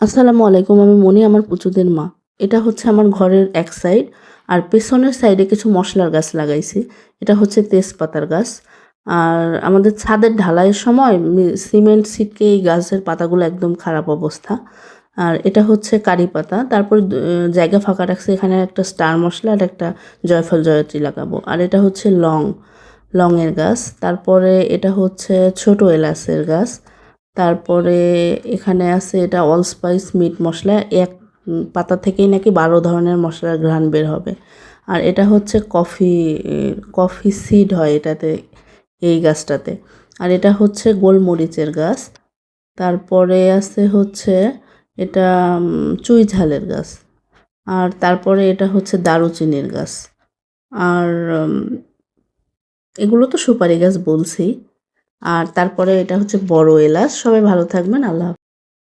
আসসালামু আলাইকুম, আমি মনি, আমার পুচুদের মা। এটা হচ্ছে আমার ঘরের এক সাইড আর পেছনের সাইডে কিছু মশলার গাছ লাগাইছি। এটা হচ্ছে তেজপাতার গাছ। আর আমাদের ছাদের ঢালাইয়ের সময় সিমেন্ট ছিটকে এই গাছের পাতাগুলো একদম খারাপ অবস্থা। আর এটা হচ্ছে কারি পাতা। তারপর জায়গা ফাঁকা রাখছে, এখানে একটা স্টার মশলা আর একটা জয়ফল জয়ত্রী লাগাবো। আর এটা হচ্ছে লং, লংয়ের গাছ। তারপরে এটা হচ্ছে ছোট এলাচের গাছ। তারপরে এখানে আছে এটা অলস্পাইস মিট মশলা, এক পাতা থেকেই নাকি বারো ধরনের মশলার ঘ্রাণ বের হবে। আর এটা হচ্ছে কফি কফি সিড হয় এটাতে, এই গাছটাতে। আর এটা হচ্ছে গোলমরিচের গাছ। তারপরে আছে হচ্ছে এটা চুই ঝালের গাছ। আর তারপরে এটা হচ্ছে দারুচিনির গাছ। আর এগুলো তো সুপারি গাছ বলছি। আর তারপরে এটা হচ্ছে বড় এলাচ সবাই ভালো থাকবেন আল্লাহ।